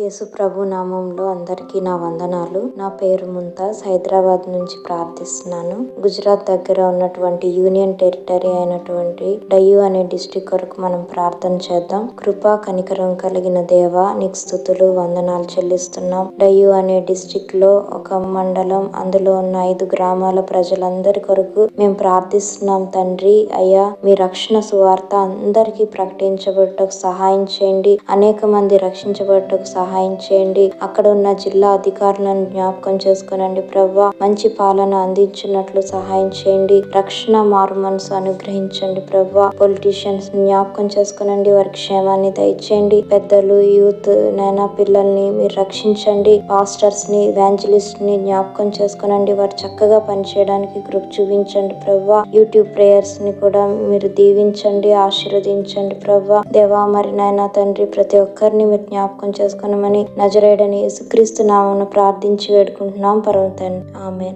యేసు ప్రభు నామంలో అందరికీ నా వందనాలు. నా పేరు ముంతాజ్. హైదరాబాద్ నుంచి ప్రార్థిస్తున్నాను. గుజరాత్ దగ్గర ఉన్నటువంటి యూనియన్ టెరిటరీ అయినటువంటి డయ్యూ అనే డిస్టిక్ వరకు మనం ప్రార్థన చేద్దాం. కృపా కనికరం కలిగిన దేవ నీకు స్థుతులు వందనాలు చెల్లిస్తున్నాం. డయ్యూ అనే డిస్టిక్లో ఒక మండలం అందులో ఉన్న ఐదు గ్రామాల ప్రజలందరి కొరకు మేము ప్రార్థిస్తున్నాం తండ్రి. అయ్యా మీ రక్షణ సువార్త అందరికీ ప్రకటించబడటకు సహాయం చేయండి. అనేక మంది రక్షించబడటకు సహాయం సహాయం చేయండి. అక్కడ ఉన్న జిల్లా అధికారులను జ్ఞాపకం చేసుకునండి ప్రవ్వా. మంచి పాలన అందించినట్లు సహాయం చేయండి. రక్షణ మారు మనసు అనుగ్రహించండి ప్రవ్వా. పొలిటీషియన్స్ జ్ఞాపకం చేసుకునండి. వారి క్షేమాన్ని దయచేయండి. పెద్దలు యూత్ నైనా పిల్లల్ని మీరు రక్షించండి. పాస్టర్స్ని వ్యాంజలిస్ట్ని జ్ఞాపకం చేసుకునండి. వారు చక్కగా పనిచేయడానికి గ్రూప్ చూపించండి ప్రవ్వా. యూట్యూబ్ ప్రేయర్స్ని కూడా మీరు దీవించండి ఆశీర్వదించండి ప్రవ్వా. దేవా మరి నాయన తండ్రి ప్రతి ఒక్కరిని మీరు జ్ఞాపకం చేసుకుని చేసుకునమని నజరేడని యేసుక్రీస్తు నామను ప్రార్థించి వేడుకుంటున్నాం. పర్వతాన్ని ఆమె